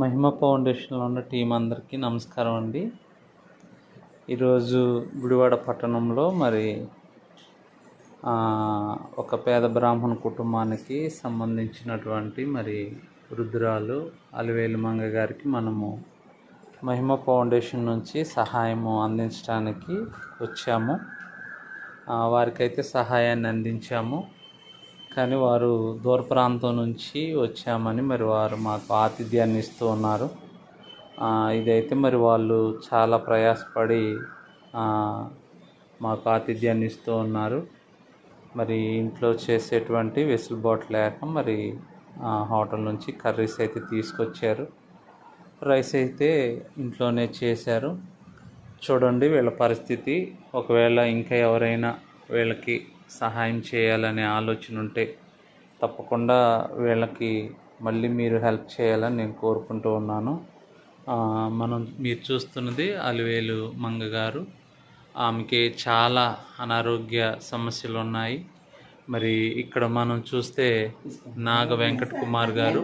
మహిమ ఫౌండేషన్లో ఉన్న టీం అందరికీ నమస్కారం అండి. ఈరోజు గుడివాడ పట్టణంలో మరి ఒక పేద బ్రాహ్మణ కుటుంబానికి సంబంధించినటువంటి మరి వృద్ధురాలు అలివేలు మంగ గారికి మనము మహిమ ఫౌండేషన్ నుంచి సహాయము అందించడానికి వచ్చాము. వారికైతే సహాయాన్ని అందించాము. కానీ వారు దూర ప్రాంతం నుంచి వచ్చామని మరి వారు మాకు ఆతిథ్యాన్ని ఇస్తూ ఉన్నారు. ఇదైతే మరి వాళ్ళు చాలా ప్రయాసపడి మాకు ఆతిథ్యాన్ని ఇస్తూ ఉన్నారు. మరి ఇంట్లో చేసేటువంటి వెసులుబాటు లేక మరి ఆ, హోటల్ నుంచి కర్రీస్ అయితే తీసుకొచ్చారు. రైస్ అయితే ఇంట్లోనే చేశారు. చూడండి వీళ్ళ పరిస్థితి. ఒకవేళ ఇంకా ఎవరైనా వీళ్ళకి సహాయం చేయాలనే ఆలోచన ఉంటే తప్పకుండా వీళ్ళకి మళ్ళీ మీరు హెల్ప్ చేయాలని నేను కోరుకుంటూ ఉన్నాను. మనం మీరు చూస్తున్నది అలివేలు మంగ గారు. ఆమెకి చాలా అనారోగ్య సమస్యలు ఉన్నాయి. మరి ఇక్కడ మనం చూస్తే నాగ వెంకట కుమార్ గారు.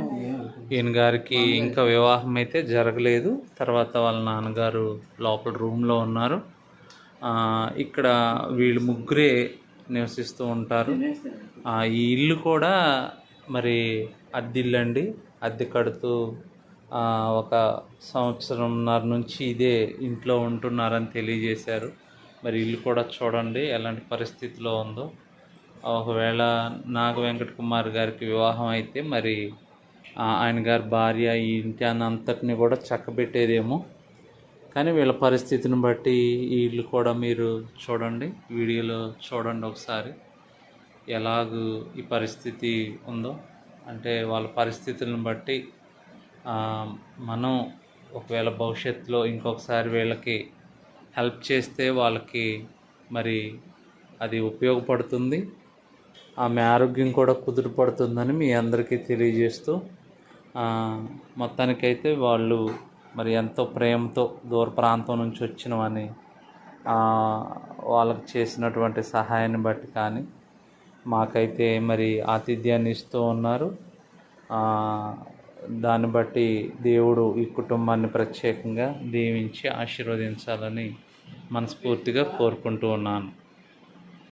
ఈయన గారికి ఇంకా వివాహం అయితే జరగలేదు. తర్వాత వాళ్ళ నాన్నగారు లోపల రూమ్లో ఉన్నారు. ఇక్కడ వీళ్ళు ముగ్గురే నివసిస్తూ ఉంటారు. ఈ ఇల్లు కూడా మరి అద్దిల్లు అండి అద్దె కడుతూ ఒక సంవత్సరంన్నర నుంచి ఇదే ఇంట్లో ఉంటున్నారని తెలియజేశారు. మరి ఇల్లు కూడా చూడండి ఎలాంటి పరిస్థితిలో ఉందో. ఒకవేళ నాగ వెంకట కుమార్ గారికి వివాహం అయితే మరి ఆయన గారి భార్య ఈ ఇంటి అంతటిని కూడా చక్కబెట్టేదేమో. కానీ వీళ్ళ పరిస్థితిని బట్టి ఈ ఇల్లు కూడా మీరు చూడండి వీడియోలో చూడండి ఒకసారి. ఎలాగూ ఈ పరిస్థితి ఉందో అంటే వాళ్ళ పరిస్థితులను బట్టి మనం ఒకవేళ భవిష్యత్తులో ఇంకొకసారి వీళ్ళకి హెల్ప్ చేస్తే వాళ్ళకి మరి అది ఉపయోగపడుతుంది. ఆమె ఆరోగ్యం కూడా కుదురుపడుతుందని మీ అందరికీ తెలియజేస్తూ మొత్తానికైతే వాళ్ళు మరి ఎంతో ప్రేమతో దూర ప్రాంతం నుంచి వచ్చినవని ఆ, వాళ్ళకి చేసినటువంటి సహాయాన్ని బట్టి కానీ మాకైతే మరి ఆతిథ్యాన్ని ఇస్తూ ఉన్నారు. దాన్ని బట్టి దేవుడు ఈ కుటుంబాన్ని ప్రత్యేకంగా దీవించి ఆశీర్వదించాలని మనస్ఫూర్తిగా కోరుకుంటూ ఉన్నాను.